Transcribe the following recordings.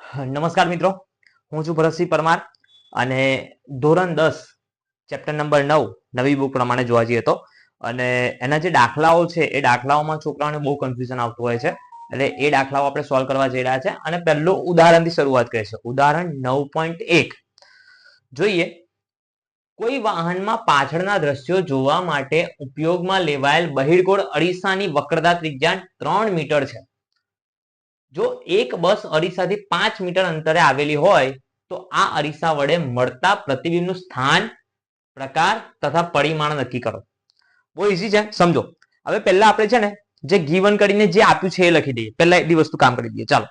નમસ્કાર મિત્રો. હું છું ભરતસિંહ પરમાર અને ધોરણ દસ ચેપ્ટર નંબર નવ, નવી બુક પ્રમાણે જોવા જઈએ તો. અને એના જે દાખલાઓ છે, એ દાખલાઓમાં છોકરાઓને બહુ કન્ફ્યુઝન આવતું હોય છે. એટલે એ દાખલાઓ આપણે સોલ્વ કરવા જઈ રહ્યા છે. અને પહેલું ઉદાહરણથી શરૂઆત કરીએ છે ઉદાહરણ નવ પોઈન્ટ એક. જોઈએ, કોઈ વાહનમાં પાછળના દ્રશ્યો જોવા માટે ઉપયોગમાં લેવાયેલ બહિર્ગોળ અરીસાની વક્રતા ત્રિજ્યા ત્રણ મીટર છે. જો એક બસ અરીસાથી પાંચ મીટર અંતરે આવેલી હોય, તો આ અરીસા વડે મળતા પ્રતિબિંબનું સ્થાન, પ્રકાર તથા પરિમાણ નક્કી કરો. બહુ ઈઝી છે, સમજો. હવે પહેલા આપણે છે ને, જે ગીવન કરીને જે આપ્યું છે એ લખી દઈએ. પહેલા એટલી વસ્તુ કામ કરી દઈએ. ચાલો.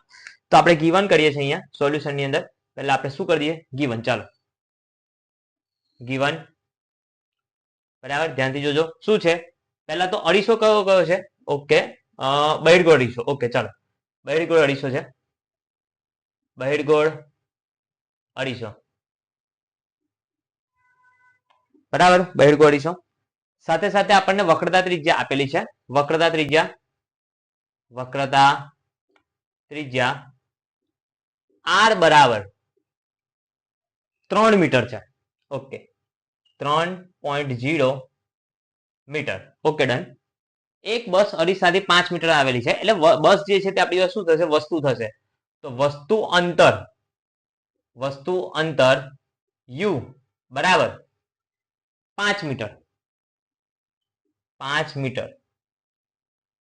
તો આપણે ગીવન કરીએ છીએ અહીંયા સોલ્યુશનની અંદર. પહેલા આપણે શું કરી દઈએ ગીવન ચાલો. ગીવન બરાબર? ધ્યાનથી જોજો. શું છે? પહેલા તો અઢીસો કયો કયો છે? ઓકે. બૈડગો અઢીસો ઓકે, ચાલો. બહિર્ગોળ અઢીસો છે. બહેડગોળ અઢીસો. બરાબર બહેડગોળ અઢીસો. સાથે સાથે આપણને વક્રતા ત્રિજ્યા આપેલી છે. વક્રતા ત્રિજ્યા વક્રતા ત્રિજ્યા આર બરાબર ત્રણ મીટર છે. ઓકે. ત્રણ point zero meter. Okay, done. એક બસ અઢીસાથી પાંચ મીટર આવેલી છે. એટલે બસ જે છે તે આપણી શું થશે? વસ્તુ થશે. તો વસ્તુ અંતર વસ્તુ અંતર યુ, બરાબર, પાંચ મીટર પાંચ મીટર,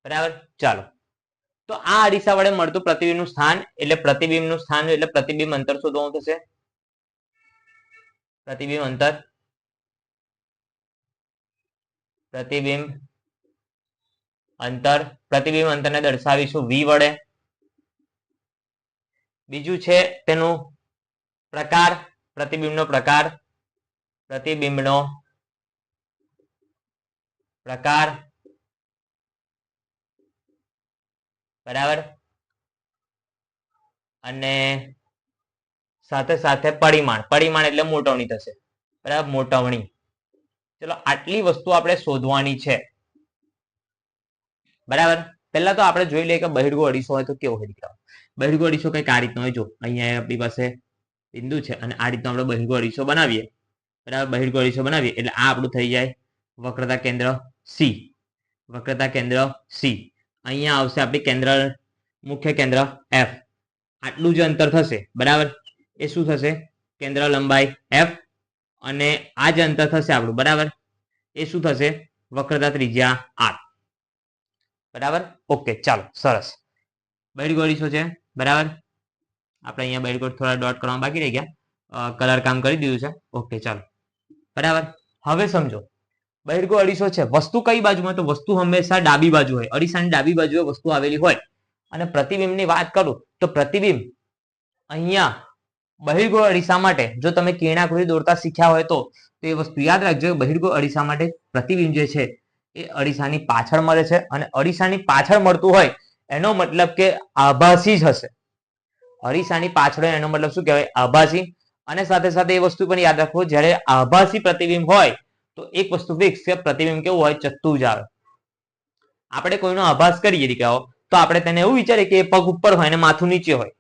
બરાબર, ચાલો. તો આ અરીસા વડે મળતું પ્રતિબિંબનું સ્થાન, એટલે પ્રતિબિંબનું સ્થાન એટલે પ્રતિબિંબ અંતર શોધવાનું થશે? પ્રતિબિંબ અંતર, પ્રતિબિંબ અંતર પ્રતિબિંબ અંતરને દર્શાવીશું વી વડે. બીજું છે તેનું પ્રકાર, પ્રતિબિંબનો પ્રકાર પ્રતિબિંબનો પ્રકાર. બરાબર? અને સાથે સાથે પરિમાણ. પરિમાણ એટલે મોટવણી થશે. બરાબર? મોટવણી. ચલો, આટલી વસ્તુ આપણે શોધવાની છે. બરાબર? પહેલા તો આપણે જોઈ લઈએ કે બહિર્ગો અઢીસો હોય તો કેવો હોય દીકરાઓ? બહિર્ગો અઢીસો કંઈક આ રીતનો હોય. જો, અહીંયા આપણી પાસે બિંદુ છે અને આ રીતનો આપણે બહિર્ગો અઢીસો બનાવીએ. બરાબર? બહિર્ગો અઢીસો બનાવીએ. એટલે આ આપણું થઈ જાય વક્રતા કેન્દ્ર સી વક્રતા કેન્દ્ર સી અહીંયા આવશે આપણી કેન્દ્ર, મુખ્ય કેન્દ્ર એફ આટલું જે અંતર થશે. બરાબર? એ શું થશે? કેન્દ્ર લંબાઈ એફ અને આ જે અંતર થશે આપણું. બરાબર? એ શું થશે? વક્રતા ત્રિજ્યા આર બરાબર? ઓકે ચાલો, સરસ. બૈરગોળીસો છે? બરાબર? આપણે અહીંયા બૈરગોળ થોડા ડોટ કરવામાં બાકી રહી ગયા. કલર કામ કરી દીધું છે. ઓકે ચાલો. બરાબર? હવે સમજો. બહિર્ગો અડીસો છે? વસ્તુ કઈ બાજુમાં? તો વસ્તુ હંમેશા ડાબી બાજુ હોય. અરીસાની ડાબી બાજુએ વસ્તુ આવેલી હોય. અને પ્રતિબિંબની વાત કરું, તો પ્રતિબિંબ અહીંયા બહિર્ગો અરીસા માટે. જો તમે કિરણાકૃતિ દોરતા શીખ્યા હોય તો તો એ વસ્તુ યાદ રાખજો. બહિર્ગો અરીસા માટે પ્રતિબિંબ જે છે એ અરીસાની પાછળ મળે છે અને અરીસાની પાછળ મળતું હોય એનો મતલબ કે આભાસી જ હશે. અરીસાની પાછળ એનો મતલબ શું કહેવાય? આભાસી. અને સાથે સાથે એ વસ્તુ પણ યાદ રાખો, જ્યારે આભાસી પ્રતિબિંબ હોય, તો એક વસ્તુ ફિક્સ કે પ્રતિબિંબ કેવું હોય? ચત્તુ જ આવે. આપણે કોઈનો આભાસ કરીએ દીકરાઓ, તો આપણે તેને એવું વિચારીએ કે એ પગ ઉપર હોય અને માથું નીચે હોય.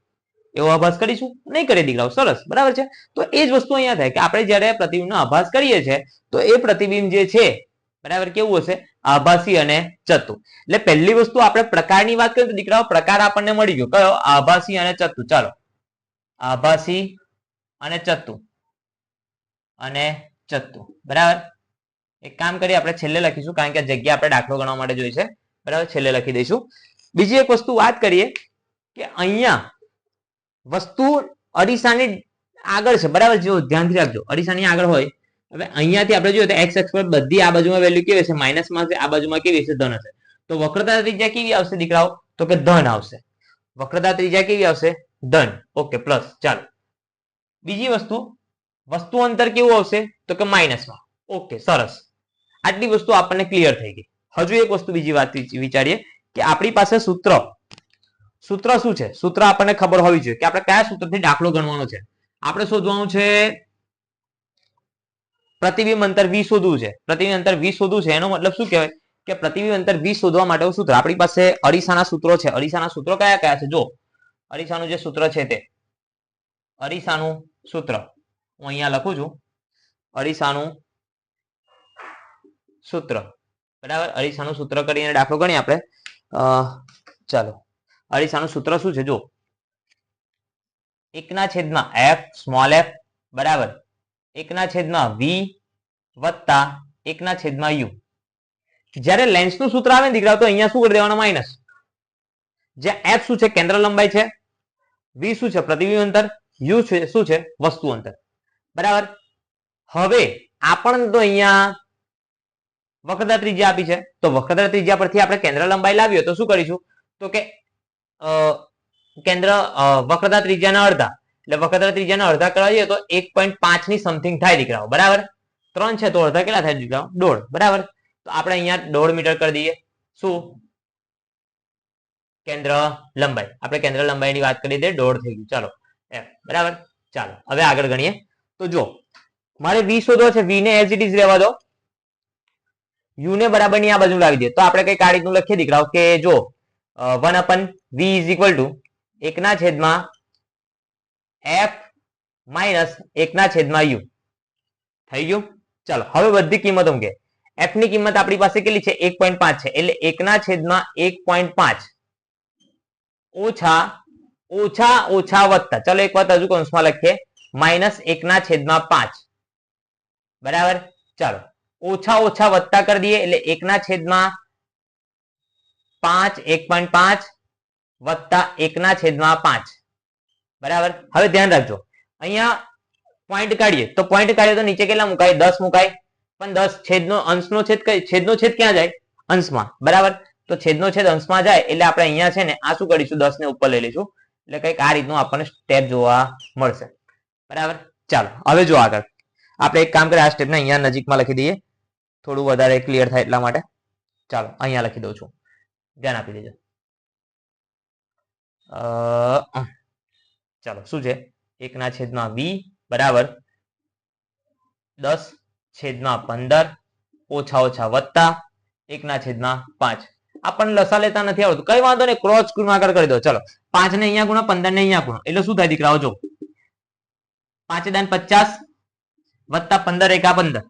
એવો આભાસ કરીશું? નહીં કરીએ દીકરાઓ, સરસ, બરાબર છે? તો એ જ વસ્તુ અહીંયા થાય કે આપણે જ્યારે પ્રતિબિંબનો આભાસ કરીએ છીએ, તો એ પ્રતિબિંબ જે છે બરાબર? કેવું હશે? આભાસી અને ચત્તુ એટલે પહેલી વસ્તુ આપણે પ્રકારની વાત કરીએ તો દીકરાઓ પ્રકાર આપણને મળી ગયો. કયો? આભાસી અને ચત્તુ ચાલો. આભાસી અને ચત્તુ અને ચત્તુ બરાબર? એક કામ કરીએ, આપણે છેલ્લે લખીશું, કારણ કે જગ્યા આપણે દાખલો ગણવા માટે જોઈ છે. બરાબર? છેલ્લે લખી દઈશું. બીજી એક વસ્તુ વાત કરીએ કે અહીંયા વસ્તુ અરીસાની આગળ છે. બરાબર? જો ધ્યાનથી રાખજો. અરીસાની આગળ હોય હવે અહીંયાથી આપણે જોઈએ તો એક્સ એક્સ પર બધી આ બાજુમાં વેલ્યુ કેવી હશે? માઇનસમાં હશે, આ બાજુમાં કેવી હશે? ધન હશે. તો વક્રતા ત્રિજ્યા કેવી આવશે દીકરાઓ? તો કે ધન આવશે. વક્રતા ત્રિજ્યા કેવી આવશે? ધન. ઓકે પ્લસ ચાલો. બીજી વસ્તુ વસ્તુ અંતર કેવું આવશે? તો કે માઇનસમાં ઓકે, સરસ. આટલી વસ્તુ આપણને ક્લિયર થઈ ગઈ. હજુ એક વસ્તુ બીજી વાત વિચારીએ કે આપણી પાસે સૂત્ર. સૂત્ર શું છે? સૂત્ર આપણને ખબર હોવી જોઈએ કે આપણે કયા સૂત્રથી દાખલો ગણવાનો છે. આપણે શોધવાનું છે પ્રતિબિંબ અંતર વી શોધવું છે. પ્રતિબિંબ અંતર વી શોધવું છે, એનો મતલબ શું કહેવાય? કે પ્રતિબિંબ અંતર વી શોધવા માટે સૂત્ર આપણી પાસે અરીસાના સૂત્રો છે. અરીસાના સૂત્રો કયા કયા છે? જો અરીસાનું જે સૂત્ર છે તે. અરીસાનું સૂત્ર. હું અહીંયા લખું છું. અરીસાનું સૂત્ર. બરાબર? અરીસાનું સૂત્ર કરીને દાખલો ગણીએ આપણે. ચાલો. અરીસાનું સૂત્ર શું છે? જો એકના છેદમાં એફ સ્મોલ એફ બરાબર. એકના છેદમાં વી વત્તા એકના છેદમાં યુ જ્યારે લેન્સનું સૂત્ર આવે ને દીકરા તો અહીંયા શું કરી દેવાનું? માઇનસ જ્યાં એફ શું છે? કેન્દ્ર લંબાઈ છે. વી શું છે? પ્રતિબિંબ અંતર. યુ છે, શું છે? વસ્તુ અંતર. બરાબર? હવે આપણને તો અહીંયા વક્રતા ત્રિજ્યા આપી છે. તો વક્રતા ત્રિજ્યા પરથી આપણે કેન્દ્ર લંબાઈ લાવીએ તો શું કરીશું? તો કે કેન્દ્ર વક્રતા ત્રિજ્યાના અડધા. એટલે વખત ત્રીજાના અડધા કરવા જઈએ તો એક પોઈન્ટ પાંચની સમથિંગ થાય દીકરાઓ, બરાબર? ત્રણ છે તો અડધા કેટલા થાય દીકરાઓ? દોઢ, બરાબર? તો આપણે અહીંયા દોઢ મીટર કરી દઈએ. શું? કેન્દ્ર લંબાઈ. આપણે કેન્દ્ર લંબાઈની વાત કરી દઈએ, દોઢ થઈ ગયું. ચાલો, એમ, બરાબર? ચાલો, હવે આગળ ગણીએ. તો જો મારે વી શોધવો છે, વી ને એઝ ઇટ ઇઝ રહેવા દો. યુ ને બરાબરની આ બાજુ લાવી દે તો આપણે કઈ આ રીતનું લખીએ દીકરાઓ કે જો one upon V is equal to એકના છેદમાં એફ માઇનસ એકના છેદમાં યુ થઈ ગયું? ચાલો, હવે બધી કિંમતો મૂકે એફની કિંમત આપણી પાસે કેટલી છે? એક પોઈન્ટ પાંચ છે. એટલે એકના છેદમાં એક પોઈન્ટ પાંચ. ઓછા ઓછા ઓછા વત્તા. ચલો એક વાત હજુ કૌંસમાં લખીએ. માઇનસ એકના છેદમાં પાંચ. બરાબર? ચાલો. ઓછા ઓછા વત્તા કરી દઈએ. એટલે એકના છેદમાં પાંચ, એક પોઈન્ટ પાંચ વત્તા એકના છેદમાં પાંચ. બરાબર? હવે ધ્યાન રાખજો. અહીંયા પોઈન્ટ કાઢીએ. તો પોઈન્ટ કાઢીએ તો નીચે કેટલા મુકાય? દસ મુકાય. પણ દસ છેદનો અંશનો છેદ છેદનો છેદ ક્યાં જાય? અંશમાં. બરાબર? તો છેદનો છેદ અંશમાં જાય એટલે આપણે અહીંયા છે ને આ શું કરીશું? દસ ને ઉપર લઈ લઈશું. એટલે કંઈક આ રીતનું આપણને સ્ટેપ જોવા મળશે. બરાબર? ચાલો હવે જો આગળ. આપણે એક કામ કરીએ આ સ્ટેપને અહીંયા નજીકમાં લખી દઈએ. થોડું વધારે ક્લિયર થાય એટલા માટે. ચાલો અહીંયા લખી દઉં છું. ધ્યાન આપી દેજો. અ, ચાલો, શું છે? એકના છેદમાં વી બરાબર દસ છેદમાં પંદર ઓછા ઓછા વત્તા એકના છેદમાં પાંચ. આપણને લસા લેતા નથી આવડતું. કઈ વાંધો નહીં ક્રોસ ગુણાકાર કરી દો. ચલો પાંચ ને અહીંયા ગુણો પંદર ને અહીંયા ગુણો. એટલે શું થાય દીકરાઓ જો પાંચ દાન પચાસ વત્તા પંદર એકા પંદર.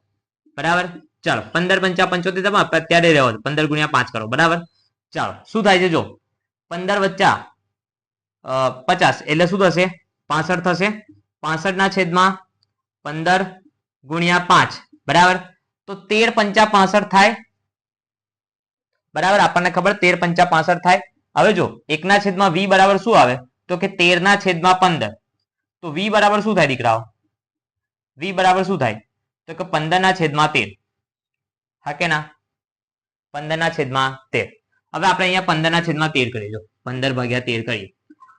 બરાબર? ચાલો, પંદર પંચા પંચોતેર તમે અત્યારે રહેવા દો પંદર ગુણ્યા પાંચ કરો. બરાબર? ચાલો, શું થાય છે જો પંદર વચ્ચા પચાસ એટલે શું થશે? પાસઠ થશે. પાસઠ ના છેદમાં પંદર ગુણ્યા પાંચ. બરાબર? તો તેર પંચા પાસઠ થાય. બરાબર? આપણને ખબર તેર પંચા પાસઠ થાય. હવે જો, એકના છેદમાં વી બરાબર શું આવે? તો કે તેર ના છેદમાં પંદર. તો વી બરાબર શું થાય દીકરાઓ? વી બરાબર શું થાય? તો કે પંદર ના છેદમાં તેર. હા કે ના? પંદર ના છેદમાં તેર. હવે આપણે અહીંયા પંદર ના છેદમાં તેર કરીએ જો પંદર ભાગ્યા તેર કરીએ.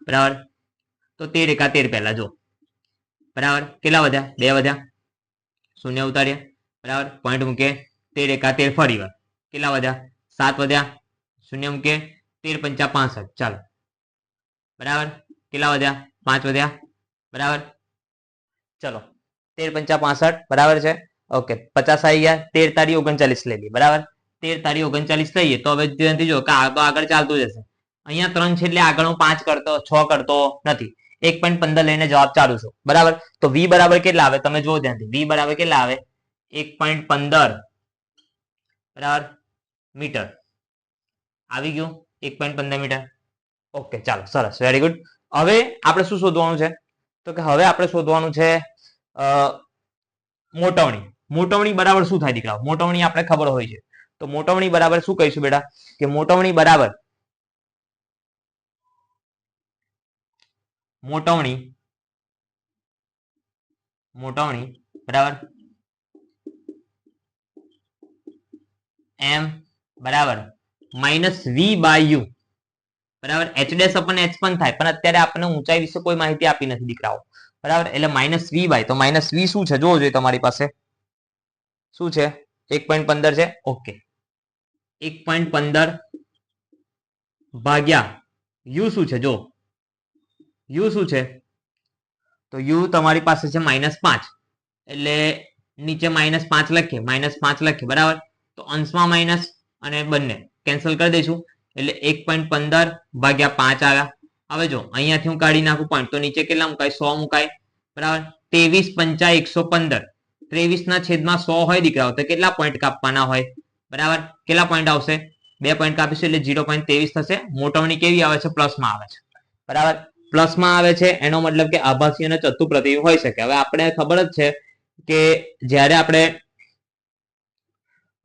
બરાબર? તો તેર એકા તેર પહેલા જો બરાબર? કેટલા વધ્યા? બે વધ્યા. શૂન્ય ઉતાર્યા બરાબર? પોઈન્ટ મૂકે તેર એકા તેર ફરી વાર. કેટલા વધ્યા? સાત વધ્યા. શૂન્ય મૂકે તેર પંચા પાસઠ. ચાલો. બરાબર? કેટલા વધ્યા? પાંચ વધ્યા. બરાબર? ચલો. તેર પંચા પાસઠ બરાબર છે? ઓકે. પચાસ આવી ગયા. તેર તારી ઓગણચાલીસ લઈ લઈએ બરાબર? તેર તારી ઓગણચાલીસ લઈએ તો હવે ધ્યાનથી જો કે આ તો આગળ ચાલતું જશે. અહીંયા ત્રણ છે એટલે આગળ હું પાંચ કરતો, છ કરતો નથી. એક પોઈન્ટ પંદર લઈને જવાબ ચાલુ છું બરાબર? તો વી બરાબર કેટલા આવે? તમે જુઓ ધ્યાનથી. વી બરાબર કેટલા આવે? એક પોઈન્ટ પંદર. બરાબર? મીટર. આવી ગયું? એક પોઈન્ટ પંદર મીટર. ઓકે, ચાલો. સરસ. વેરી ગુડ હવે આપણે શું શોધવાનું છે? તો કે હવે આપણે શોધવાનું છે મોટવણી. મોટવણી બરાબર શું થાય દીકરાઓ? મોટવણી આપણે ખબર હોય છે. તો મોટવણી બરાબર શું કહીશું બેટા? કે મોટવણી બરાબર મોટવણી. મોટવણી, બરાબર? એમ, બરાબર. માઇનસ વી બાય યુ, બરાબર? એચ ડેશ અપન એચ પણ થાય, પણ અત્યારે આપણને ઊંચાઈ વિશે કોઈ માહિતી આપી નથી, દીકરાઓ. બરાબર? એટલે માઇનસ વી બાય, તો માઇનસ વી શું છે? જોવો જોઈએ તમારી પાસે. શું છે? એક પોઈન્ટ પંદર છે? ઓકે. એક પોઈન્ટ પંદર ભાગ્યા યુ શું છે? જો યુ શું છે? તો યુ તમારી પાસે છે માઇનસ પાંચ. એટલે નીચે માઇનસ પાંચ લખીએ. માઇનસ પાંચ લખીએ. બરાબર? તો અંશમાં માઇનસ અને બંને. કેન્સલ કરી દઈશું. એટલે એક પોઈન્ટ પંદર ભાગ્યા પાંચ આવ્યા. હવે જો, અહીંયાથી હું કાઢી નાખું પોઈન્ટ તો નીચે કેટલા મુકાય? સો મુકાય. બરાબર? ત્રેવીસ પંચા એકસો પંદર. ત્રેવીસ ના છેદમાં સો હોય દીકરાઓ, તો કેટલા પોઈન્ટ કાપવાના હોય? બરાબર? કેટલા પોઈન્ટ આવશે? બે પોઈન્ટ કાપીશું એટલે ઝીરો પોઈન્ટ ત્રેવીસ થશે. મોટવણી કેવી આવે છે? પ્લસમાં આવે છે. બરાબર? પ્લસમાં આવે છે, એનો મતલબ કે આભાસી અને ચતુ પ્રતિબિંબ હોઈ શકે. હવે આપણે ખબર જ છે કે જ્યારે આપણે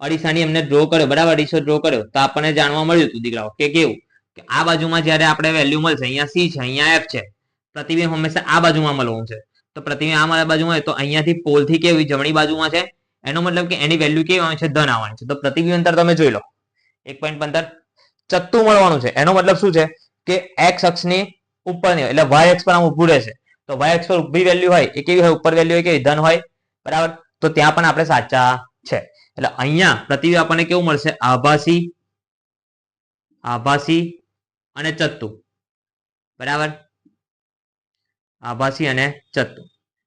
અડીસાની એમને ડ્રો કર્યો, બરાબર? અડીસો ડ્રો કર્યો, તો આપણને જાણવા મળ્યું હતું દીકરાઓ કે કેવું? કે આ બાજુમાં જ્યારે આપણે વેલ્યુ મળશે, અહીંયા સી છે, અહીંયા એફ છે, પ્રતિબિંબ હંમેશા આ બાજુમાં મળવું છે. તો પ્રતિબિંબ આ મારા બાજુમાં હોય તો અહીંયાથી પોલથી કેવી જમણી બાજુમાં છે? એનો મતલબ કે એની વેલ્યુ કેવી આવે છે? ધન આવવાની છે. તો પ્રતિબિંબ અંતર તમે જોઈ લો. એક પોઈન્ટ પંદર. ચત્તુ મળવાનું છે. એનો મતલબ શું છે? કે એક્સ અક્ષની ઉપરની હોય. એટલે વાય એક્સ પર આમ ઊભું રહેશે. તો વાય એક્સ પર ઊભી વેલ્યુ હોય, એ કેવી હોય? ઉપર વેલ્યુ હોય કેવી? ધન હોય. બરાબર? તો ત્યાં પણ આપણે સાચા છે. એટલે અહીંયા પ્રતિબિંબ આપણને કેવું મળશે? આભાસી આભાસી અને ચત્તુ. બરાબર? આભાસી અને ચત્તુ.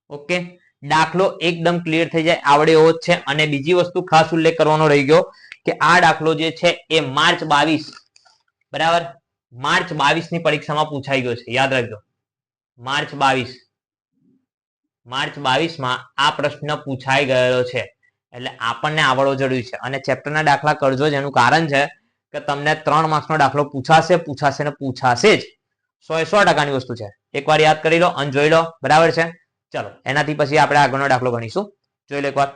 ઓકે? દાખલો એકદમ ક્લિયર થઈ જાય. આવડે એવો છે. અને બીજી વસ્તુ ખાસ ઉલ્લેખ કરવાનો રહી ગયો કે આ દાખલો જે છે એ માર્ચ બાવીસ. બરાબર? માર્ચ બાવીસની પરીક્ષામાં પૂછાઈ ગયો છે, યાદ રાખજો. માર્ચ બાવીસ. માર્ચ બાવીસમાં આ પ્રશ્ન પૂછાઈ ગયેલો છે. એટલે આપણને આવડવો જરૂરી છે. અને ચેપ્ટરના દાખલા કરજો, જેનું કારણ છે કે તમને ત્રણ માર્ક્સનો દાખલો પૂછાશે પૂછાશે ને પૂછાશે જ. સો એ સો ટકાની વસ્તુ છે. એકવાર યાદ કરી લો અને જોઈ લો. બરાબર છે? ચલો, એનાથી પછી આપણે આગળનો દાખલો ગણીશું. જોઈ લો એકવાર.